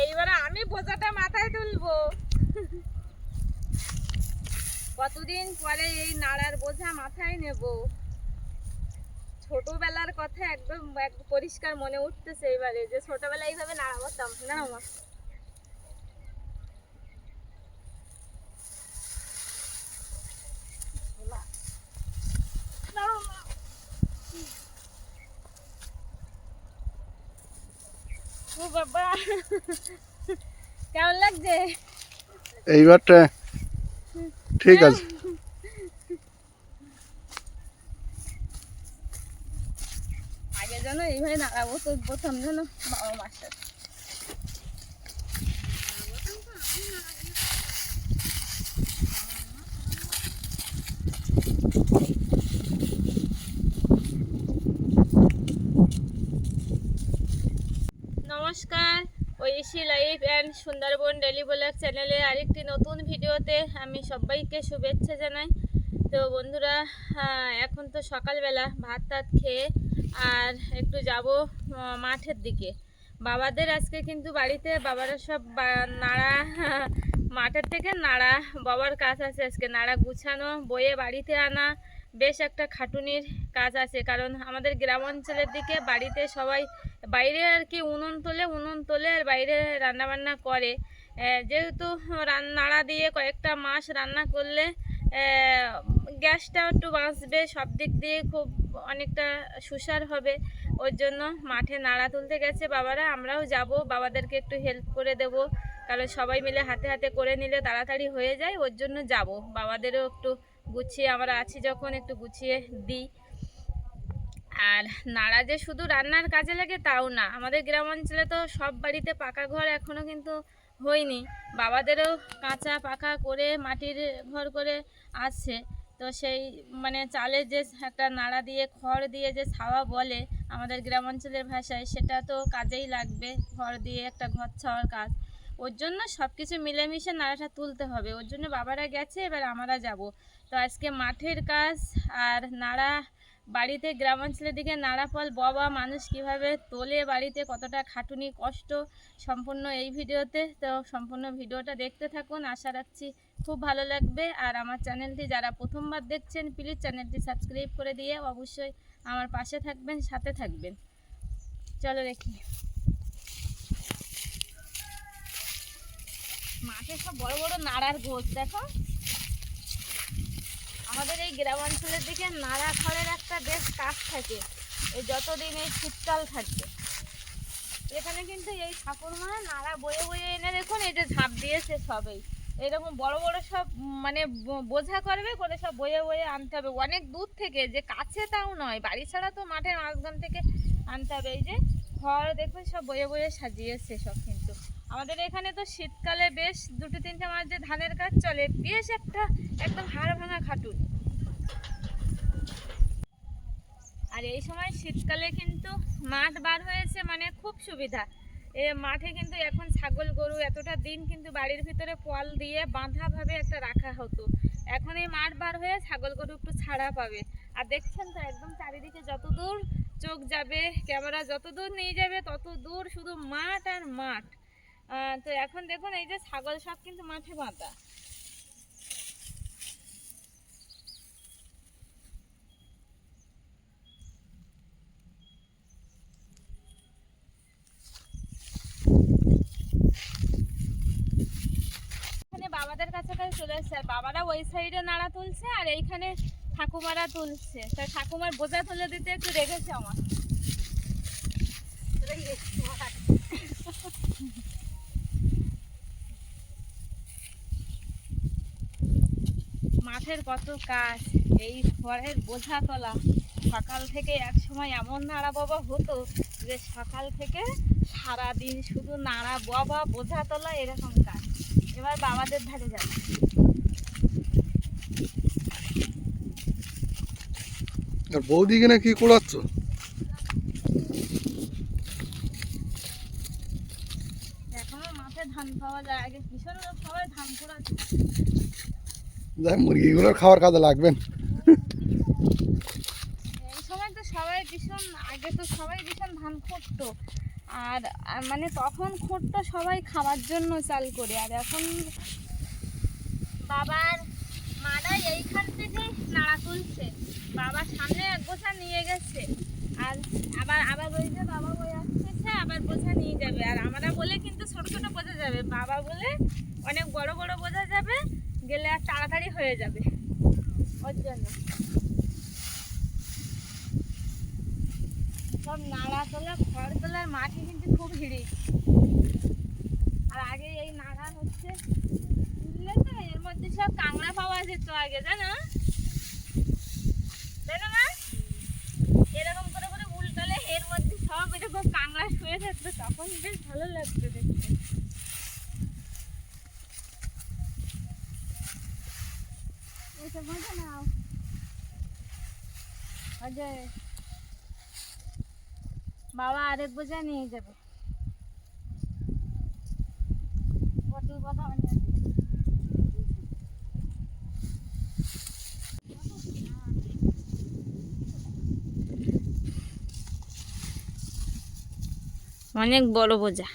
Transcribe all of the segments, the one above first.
এইবারে আমি বোঝাটা মাথায় তুলবো। কতদিন পরে এই নাড়ার বোঝা মাথায় নেব? ছোটবেলার কথা একদম এক- পরিষ্কার মনে উঠতেছে এবারে যে ছোটবেলায় এইভাবে নাড়া করতাম না মা। নাড়াও না। ও বাবা। কেমন লাগছে? এইবারটা ঠিক আছে। আগে যেন এইভাবে নাড়াবো তো প্রথম যেন বাবা মাস্টার নমস্কার। Oishi life and Sundarban daily vlog চ্যানেলে আরেকটি নতুন ভিডিওতে আমি সবাইকে শুভেচ্ছা জানাই। তো বন্ধুরা এখন তো সকালবেলা ভাত টাত খেয়ে আর একটু যাব মাঠের দিকে। বাবাদের আজকে কিন্তু বাড়িতে, বাবারা সব নাড়া, মাঠের থেকে নাড়া বাবার কাজ আছে আজকে। নাড়া গুছানো বয়ে বাড়িতে আনা, বেশ একটা খাটুনির কাজ আছে। কারণ আমাদের গ্রাম অঞ্চলের দিকে বাড়িতে সবাই বাইরে আর কি উনুন তোলে উনুন তোলে আর বাইরে রান্না বান্না করে যেহেতু নাড়া দিয়ে কয়েকটা মাস রান্না করলে আহ, গ্যাসটাও একটু বাঁচবে সব দিক দিয়ে খুব অনেকটা সুসার হবে। ওর জন্য মাঠে নাড়া তুলতে গেছে বাবারা আমরাও যাব বাবাদেরকে একটু হেল্প করে দেব। কারণ সবাই মিলে হাতে হাতে করে নিলে তাড়াতাড়ি হয়ে যায় ওর জন্য যাব। বাবাদেরও একটু গুছিয়ে আমরা আছি যখন একটু গুছিয়ে দিই। আর নাড়া যে শুধু রান্নার কাজে লাগে তাও না, আমাদের গ্রাম অঞ্চলে তো সব বাড়িতে পাকা ঘর এখনও কিন্তু হয়নি। বাবাদেরও কাঁচা পাকা করে মাটির ঘর করে আছে। তো সেই মানে চালের যে একটা নাড়া দিয়ে, খড় দিয়ে যে ছাওয়া বলে আমাদের গ্রাম অঞ্চলের ভাষায়, সেটা তো কাজেই লাগবে খড় দিয়ে একটা ঘর ছাওয়ার কাজ। ওর জন্য সব কিছু মিলেমিশে নাড়াটা তুলতে হবে। ওর জন্য বাবারা গেছে, এবার আমরা যাব। তো আজকে মাঠের কাজ আর নাড়া বাড়িতে গ্রামাঞ্চলের দিকে নাড়া ফল বাবা মানুষ কীভাবে তোলে, বাড়িতে কতটা খাটুনি কষ্ট সম্পূর্ণ এই ভিডিওতে, তো সম্পূর্ণ ভিডিওটা দেখতে থাকুন। আশা রাখছি খুব ভালো লাগবে। আর আমার চ্যানেলটি যারা প্রথমবার দেখছেন, প্লিজ চ্যানেলটি সাবস্ক্রাইব করে দিয়ে অবশ্যই আমার পাশে থাকবেন, সাথে থাকবেন। চলো দেখি। মাঠে সব বড় বড় নাড়ার গোছ, দেখো। আমাদের এই গ্রামাঞ্চলের দিকে নাড়া খড়ের একটা বেশ কাজ থাকে। এই যতদিন এই শীতকাল থাকবে। এখানে কিন্তু এই ঠাকুর ঠাকুরমা নাড়া বয়ে বয়ে এনে দেখুন, এই যে ঝাঁপ দিয়েছে সবেই। এরকম বড় বড় সব মানে বোঝা করবে, করে সব বয়ে বয়ে আনতে হবে। অনেক দূর থেকে, যে কাছে তাও নয়, বাড়ি ছাড়া তো মাঠের মাঝখান থেকে আনতে হবে। এই যে খড় দেখুন, সব বয়ে বয়ে সাজিয়েছে সব আমাদের এখানে তো শীতকালে বেশ দুটো তিনটে মাস যে ধানের কাজ চলে, বেশ একটা একদম হাড় ভাঙা খাটুন। আর এই সময় শীতকালে কিন্তু মাঠ বার হয়েছে মানে খুব সুবিধা। এ মাঠে কিন্তু এখন ছাগল গরু এতটা দিন কিন্তু বাড়ির ভিতরে পল দিয়ে বাঁধা ভাবে একটা রাখা হতো। এখন এই মাঠ বার হয়ে ছাগল গরু একটু ছাড়া পাবে। আর দেখছেন তো একদম চারিদিকে যত দূর চোখ যাবে, ক্যামেরা যত দূর নিয়ে যাবে, তত দূর শুধু মাঠ আর মাঠ। তো এখন দেখুন, এই যে ছাগল সব কিন্তু মাঠে বাঁধা। বাবাদের কাছাকাছি বাবারা ওই সাইডে নাড়া তুলছে, আর এইখানে ঠাকুমারা তুলছে। তা ঠাকুমার বোঝা তুলে দিতে একটু রেখেছে আমার। মাঠের কত কাজ, এই ঘরের বোঝা তোলা সকাল থেকে এক সময় এমন নাড়া বাবা হতো যে সকাল থেকে সারা দিন শুধু নাড়া বাবা বোঝা তোলা এরকম কাজ। এবার বাবাদের ধারে যাবে। বৌদিকে না কি কোড়াচ্ছ এখনও মাঠে ধান পাওয়া যায় আগে কিশোর সবাই ধান করা যাই মুরগিগুলোর খাওয়ার কাজে লাগবেন। আগে তো সবাই ভীষণ ধান করতো আর মানে তখন খুঁটতো সবাই খাওয়ার জন্য চাল করে। আর এখন বাবার এইখান থেকে নাড়া বাবা সামনে নিয়ে গেছে। আর আবার আবার বাবা বই আসতেছে, আবার নিয়ে যাবে। আর আমরা বলে কিন্তু ছোট ছোট বোঝা যাবে। বাবা বলে অনেক বড় বড় গেলে আর তাড়াতাড়ি হয়ে যাবে। ওর জন্য। সব নাড়া তোলা খড় তোলার মাটি কিন্তু খুব হিড়ি আর আগে এই নাড়া হচ্ছে তুললে তো? এর মধ্যে সব কাঁকড়া পাওয়া যেত আগে, জানো? তাই না এরকম করে করে উল্টালে এর মধ্যে সব এরকম কাঁকড়া শুয়ে থাকতো তখন বেশ ভালো লাগতো দেখতে। এইসব মজা নাও অজয় বাবা আরেক বোঝা নিয়ে যাবে। পটল কথা অনেক অনেক বড় বোঝা।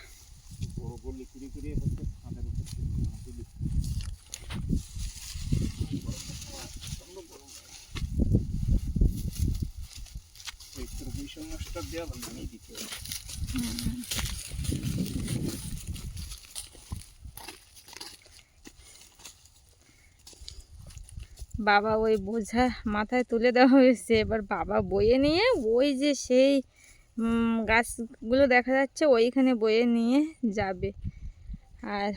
বাবা ওই বোঝা মাথায় তুলে দেওয়া হয়েছে। এবার বাবা বয়ে নিয়ে, ওই যে সেই গাছগুলো দেখা যাচ্ছে, ওইখানে বয়ে নিয়ে যাবে। আর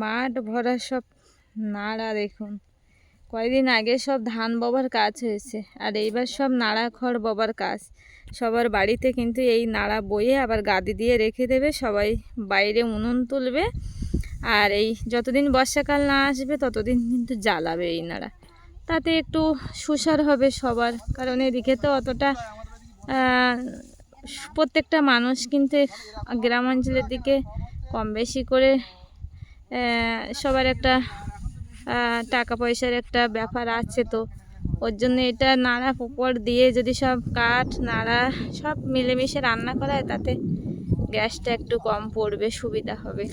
মাঠ ভরা সব নাড়া দেখুন। কয়েকদিন আগে সব ধান ববার কাজ হয়েছে, আর এইবার সব নাড়া খড় ববার কাজ। সবার বাড়িতে কিন্তু এই নাড়া বয়ে আবার গাদি দিয়ে রেখে দেবে, সবাই বাইরে উনুন তুলবে। আর এই যতদিন বর্ষাকাল না আসবে, ততদিন কিন্তু জ্বালাবে এই নাড়া। তাতে একটু সুসার হবে সবার, কারণ এদিকে তো অতটা প্রত্যেকটা মানুষ কিন্তু গ্রামাঞ্চলের দিকে কম বেশি করে সবার একটা টাকা পয়সার একটা ব্যাপার আছে তো। ওর জন্য এটা নাড়া উপর দিয়ে যদি সব কাঠ, নাড়া সব মিলেমিশে রান্না করা হয় তাতে গ্যাসটা একটু কম পড়বে, সুবিধা হবে।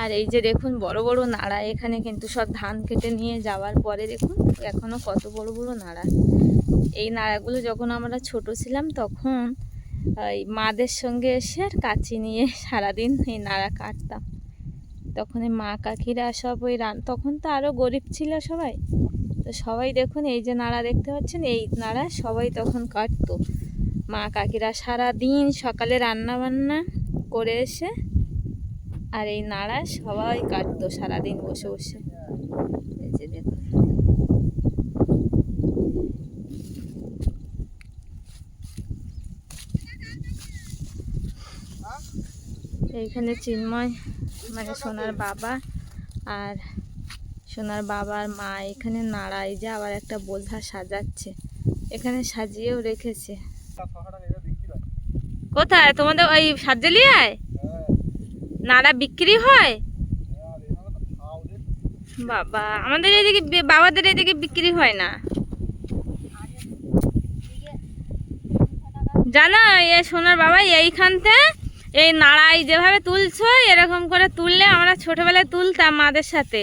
আর এই যে দেখুন, বড় বড় নাড়া, এখানে কিন্তু সব ধান কেটে নিয়ে যাওয়ার পরে দেখুন, এখনও কত বড় বড় নাড়া। এই নাড়াগুলো যখন আমরা ছোট ছিলাম, তখন এই মাদের সঙ্গে এসে আর কাচি নিয়ে সারাদিন এই নাড়া কাটতাম। তখন মা কাকিরা সব ওই রান, তখন তো আরও গরিব ছিল সবাই। তো সবাই দেখুন এই যে নাড়া দেখতে পাচ্ছেন, এই নাড়া সবাই তখন কাটতো। মা কাকিরা সারা দিন সকালে রান্না বান্না করে এসে আর এই নাড়া সবাই কাটতো সারাদিন বসে বসে। এই এইখানে চিন্ময় মানে সোনার বাবা আর সোনার বাবার মা এখানে নাড়াই যে আবার একটা বোঝা সাজাচ্ছে। এখানে সাজিয়েও রেখেছে। কোথায়? তোমাদের ওই সাজেলিয়ায় নাড়া বিক্রি হয়? বাবা আমাদের এদিকে বাবাদের এদিকে বিক্রি হয় না। জানো এ সোনার বাবা এইখানতে এই নাড়াই যেভাবে তুলছো, এরকম করে তুললে আমরা ছোটবেলায় তুলতাম মাদের সাথে।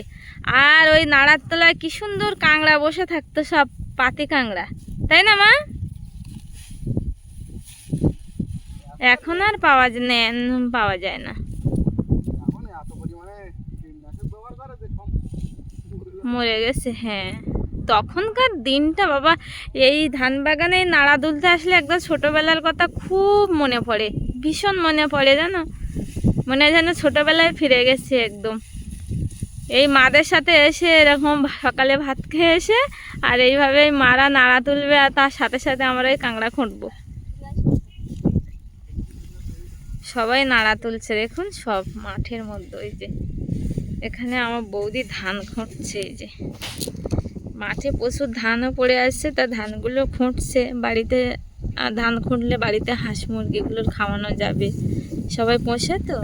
আর ওই নাড়ার তলায় কি সুন্দর কাংড়া বসে থাকতো, সব পাতি কাংড়া তাই না, মা? এখন আর পাওয়া পাওয়া যায় না। মরে গেছে হ্যাঁ। তখনকার দিনটা, বাবা, এই ধান বাগানে নাড়া দুলতে আসলে একদম ছোটবেলার কথা খুব মনে পড়ে। ভীষণ মনে পড়ে জানো? মনে হয় যেন ছোটবেলায় ফিরে গেছে একদম। এই মাদের সাথে এসে এরকম সকালে ভাত খেয়ে এসে আর এইভাবে মারা নাড়া তুলবে আর তার সাথে সাথে আমরা এই কাঁকড়া খুঁটবো। সবাই নাড়া তুলছে, দেখুন সব মাঠের মধ্যে ওই যে। এখানে আমার বৌদি ধান খুঁটছে এই যে। মাঠে প্রচুর ধানও পড়ে আসছে, তা ধানগুলো খুঁটছে, বাড়িতে ধান খুঁটলে বাড়িতে হাঁস মুরগিগুলোর খাওয়ানো যাবে। সবাই পোষে তো?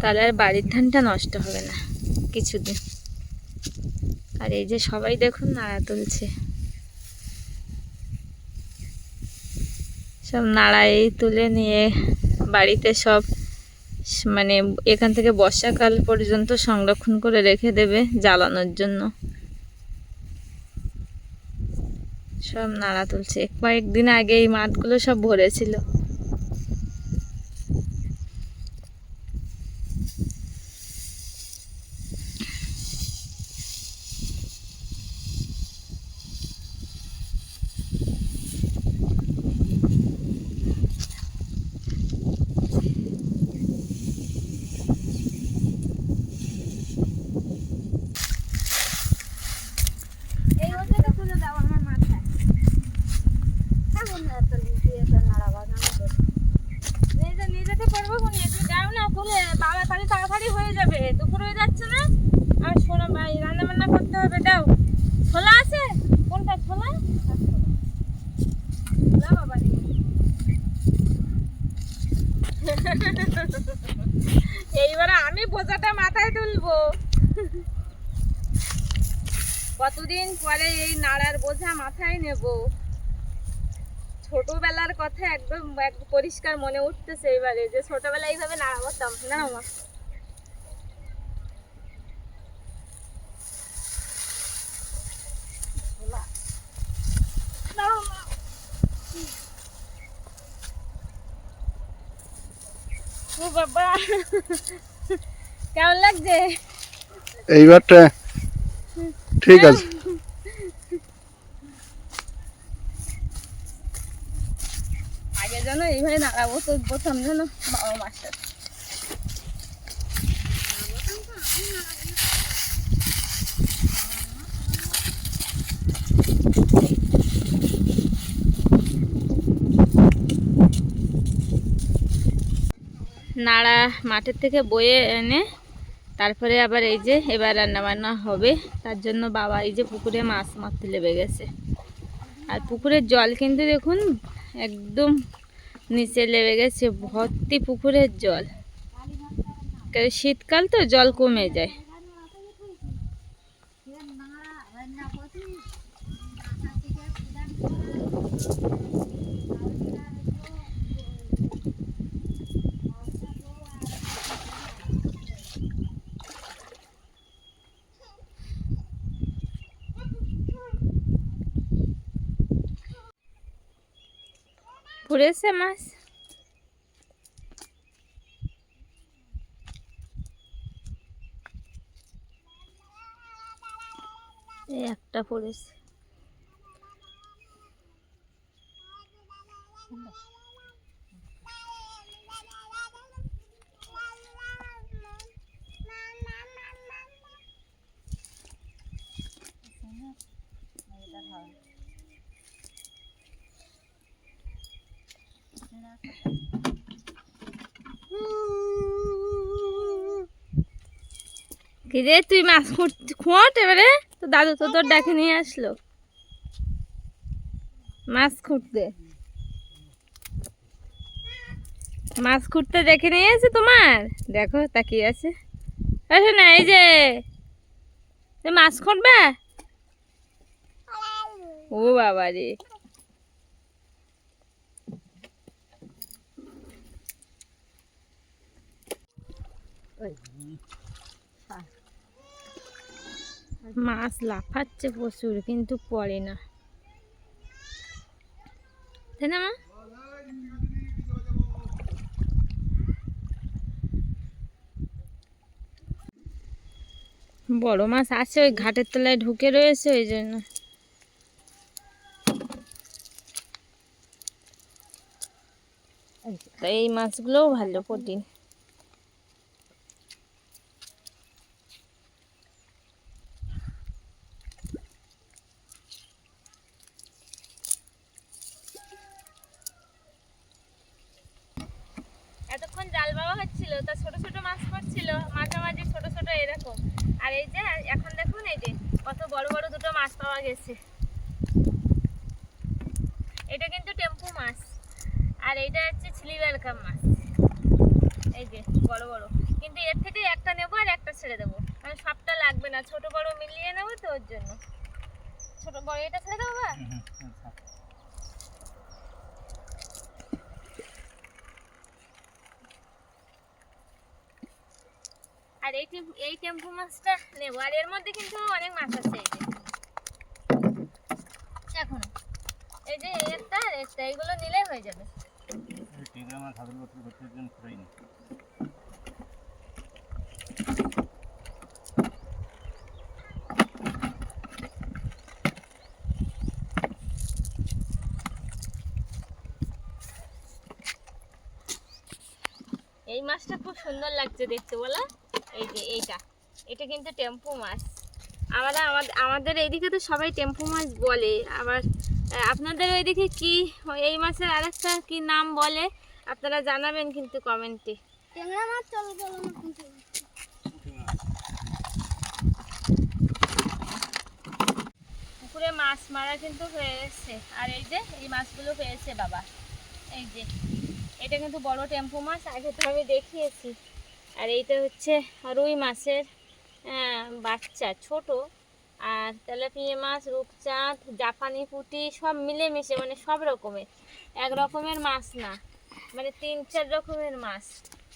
তাহলে আর বাড়ির ধানটা নষ্ট হবে না কিছুদিন। আর এই যে সবাই দেখুন নাড়া তুলছে। সব নাড়াই তুলে নিয়ে বাড়িতে সব মানে এখান থেকে বর্ষাকাল পর্যন্ত সংরক্ষণ করে রেখে দেবে জ্বালানোর জন্য। সব নাড়া তুলছে। কয়েকদিন আগে এই মাঠগুলো সব ভরেছিল এই ওটাকে তুলে দাও আমার মাথায় কেমন এত দিয়ে তো নাড়া বাগানো নিজে নিজেতে পড়ব কোনি তুমি যাও না তুলে বাবা তাহলে তাড়াতাড়ি হয়ে যাবে দুপুর হয়ে যাচ্ছে না আর শোনো ভাই রান্না বান্না করতে হবে দাও ছোলা আছে কোনটা ছোলা না বাবা রে। এইবারে আমি বোঝাটা মাথায় তুলবো। কতদিন পরে এই নাড়ার বোঝা মাথায় নেব? ছোটবেলার কথা একদম এক- পরিষ্কার মনে উঠতেছে এবারে যে ছোটবেলায় এইভাবে নাড়া করতাম না। ও বাবা। কেমন লাগছে? এইবারটা ঠিক আছে। আগে যেন এইভাবে নাড়াবো তো প্রথম যেন বাবা মাস্টার নাড়া মাঠের থেকে বয়ে এনে তারপরে আবার এই যে এবার রান্না বান্না হবে। তার জন্য বাবা এই যে পুকুরে মাছ মারতে লেবে গেছে। আর পুকুরের জল কিন্তু দেখুন একদম নিচে লেবে গেছে, ভর্তি পুকুরের জল। শীতকাল তো জল কমে যায়। পড়েছে মাছ একটা পড়েছে কি রে, তুই মাছ খুঁট এবারে? তো দাদু তো তোর ডাকে নিয়ে আসলো। মাছ খুঁটতে মাছ খুঁটতে দেখে নিয়ে এসে তোমার? দেখো, তাকিয়ে আছে। আসো না এই যে। মাছ খুঁটবে ও বাবা রে মাছ লাফাচ্ছে প্রচুর, কিন্তু পড়ে না। তাই না মা? বড় মাছ আছে, ওই ঘাটের তলায় ঢুকে রয়েছে, ওই জন্য। এই মাছগুলোও ভালো প্রোটিন। বাবা হচ্ছিল তা ছোট ছোট মাছ পড়ছিল মাঝামাঝি ছোট ছোট এরকম। আর এই যে, এখন দেখুন এই যে, কত বড় বড় দুটো মাছ পাওয়া গেছে। এটা কিন্তু টেম্পু মাছ, আর এইটা হচ্ছে ছিলি ওয়েলকাম মাছ। এই যে, বড় বড়। কিন্তু এর থেকে একটা নেব আর একটা ছেড়ে দেবো। কারণ সবটা লাগবে না, ছোট বড় মিলিয়ে নেব তো ওর জন্য। ছোট, বড় এটা ছেড়ে দেবো বা আর এই এই টেম্পু মাছটা আর এর মধ্যে কিন্তু অনেক মাছ আছে এখন এই যে এইগুলো নিলেই হয়ে যাবে। এই মাছটা খুব সুন্দর লাগছে দেখতে, বলো। এই যে এইটা। এটা কিন্তু টেম্পু মাছ। আমরা আমাদের আমাদের এইদিকে তো সবাই টেম্পু মাছ বলে। আবার আপনাদের ওইদিকে কি এই মাছের আরেকটা কি নাম বলে? আপনারা জানাবেন কিন্তু কমেন্টে। পুকুরে মাছ মারা কিন্তু হয়ে এসছে আর এই যে এই মাছগুলো পেয়েছে বাবা। এই যে এটা কিন্তু বড় টেম্পু মাছ আগে তো আমি দেখিয়েছি। আর এইটা হচ্ছে রুই মাছের বাচ্চা, ছোট। আর তেলাপিয়া মাছ, রূপচাঁদ, জাপানি পুঁটি, সব মিলেমিশে মানে সব রকমের। এক রকমের মাছ না মানে তিন, চার রকমের মাছ।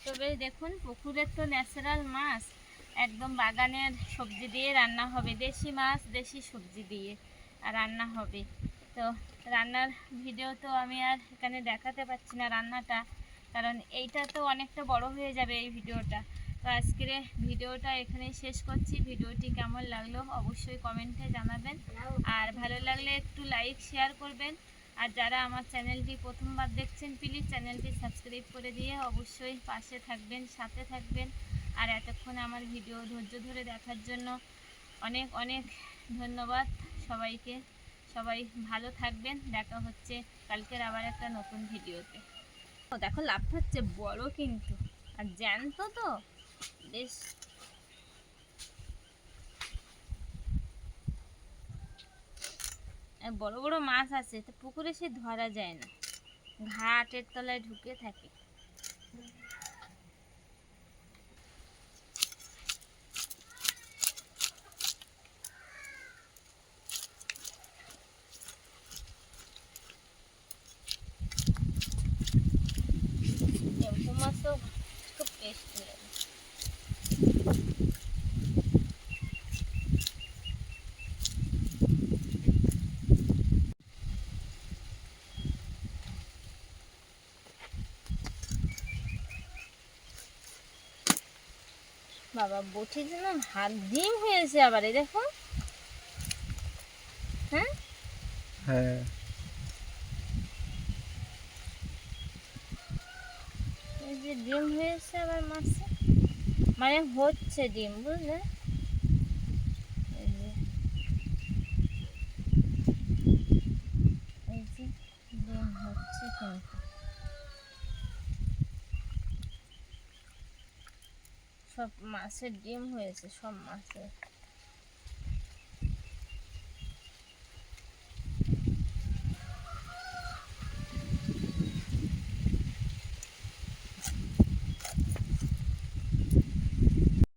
তবে দেখুন, পুকুরের তো ন্যাচারাল মাছ। একদম বাগানের সবজি দিয়ে রান্না হবে। দেশি মাছ, দেশি সবজি দিয়ে আর রান্না হবে। তো রান্নার ভিডিও তো আমি আর এখানে দেখাতে পারছি না রান্নাটা। কারণ এইটা তো অনেকটা বড় হয়ে যাবে এই ভিডিওটা। তো আজকের ভিডিওটা এখানেই শেষ করছি। ভিডিওটি কেমন লাগল অবশ্যই কমেন্টে জানাবেন। আর ভালো লাগলে একটু লাইক, শেয়ার করবেন। আর যারা আমার চ্যানেলটি প্রথমবার দেখছেন, প্লিজ চ্যানেলটি সাবস্ক্রাইব করে দিয়ে অবশ্যই পাশে থাকবেন, সাথে থাকবেন। আর এতক্ষণ আমার ভিডিও ধৈর্য ধরে দেখার জন্য অনেক অনেক ধন্যবাদ সবাইকে। সবাই ভালো থাকবেন। দেখা হচ্ছে কালকের আবার একটা নতুন ভিডিওতে। দেখো লাভ হচ্ছে বড় কিন্তু। আর জ্যান্ত তো? বেশ। বড় বড় মাছ আছে, তো পুকুরে সে ধরা যায় না। ঘাটের তলায় ঢুকে থাকে টেম্পু মাছও খুব টেস্টি লাগে বাবা বটি যেন হাত ডিম হয়েছে আবার এই দেখো। হ্যাঁ? হ্যাঁ। এই যে ডিম হয়েছে আবার মাছে। মানে হচ্ছে ডিম বুঝলে এই যে এই যে ডিম হচ্ছে কিন্তু সব মাছের ডিম হয়েছে সব মাছের।